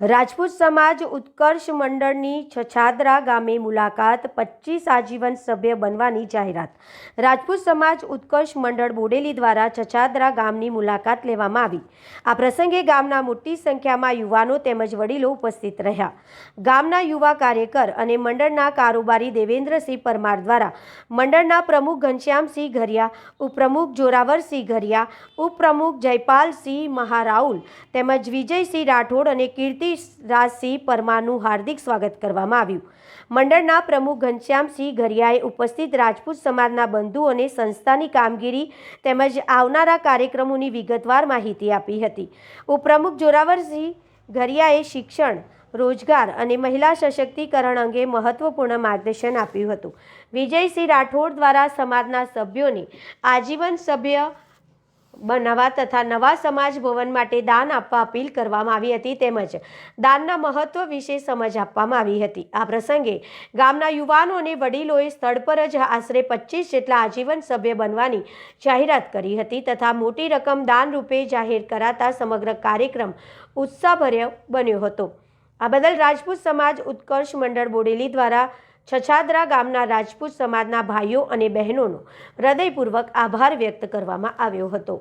રાજપૂત સમાજ ઉત્કર્ષ મંડળની છછાદરા ગામે મુલાકાત પચીસ આજીવન સભ્ય બનવાની જાહેરાત. રાજપૂત સમાજ ઉત્કર્ષ મંડળ બોડેલી દ્વારા છછાદરા ગામની મુલાકાત લેવામાં આવી. આ પ્રસંગે ગામના મોટી સંખ્યામાં યુવાનો તેમજ વડીલો ઉપસ્થિત રહ્યા. ગામના યુવા કાર્યકર અને મંડળના કારોબારી દેવેન્દ્રસિંહ પરમાર દ્વારા મંડળના પ્રમુખ ઘનશ્યામસિંહ ઘરિયા, ઉપપ્રમુખ જોરાવરસિંહ ઘરિયા, ઉપપ્રમુખ જયપાલસિંહ મહારાઉલ તેમજ વિજયસિંહ રાઠોડ અને કીર્તિરાજસિંહ પરમારનું હાર્દિક સ્વાગત કરવામાં આવ્યું. મંડળના પ્રમુખ ઘનશ્યામસિંહ ઘરિયાએ ઉપસ્થિત રાજપૂત સમાજના બંધુઓને સંસ્થાની કામગીરી તેમજ આવનારા કાર્યક્રમોની વિગતવાર માહિતી આપી હતી. ઉપપ્રમુખ જોરાવરસિંહ ઘરિયાએ શિક્ષણ, રોજગાર અને મહિલા સશક્તિકરણ અંગે મહત્વપૂર્ણ માર્ગદર્શન આપ્યું હતું. વિજયસિંહ રાઠોડ દ્વારા સમાજના સભ્યોને આજીવન સભ્ય બનાવવા તથા નવા સમાજ ભવન માટે દાન આપવા અપીલ કરવામાં આવી હતી તેમજ દાનના મહત્વ વિશે સમજ આપવામાં આવી હતી. આ પ્રસંગે ગામના યુવાનો અને વડીલોએ સ્થળ પર જ આશરે પચીસ જેટલા આજીવન સભ્ય બનવાની જાહેરાત કરી હતી તથા મોટી રકમ દાન રૂપે જાહેર કરાતા સમગ્ર કાર્યક્રમ ઉત્સાહભર્યો બન્યો હતો. આ બદલ રાજપૂત સમાજ ઉત્કર્ષ મંડળ બોડેલી દ્વારા છછાદરા ગામના રાજપૂત સમાજના ભાઈઓ અને બહેનોનો હૃદયપૂર્વક આભાર વ્યક્ત કરવામાં આવ્યો હતો.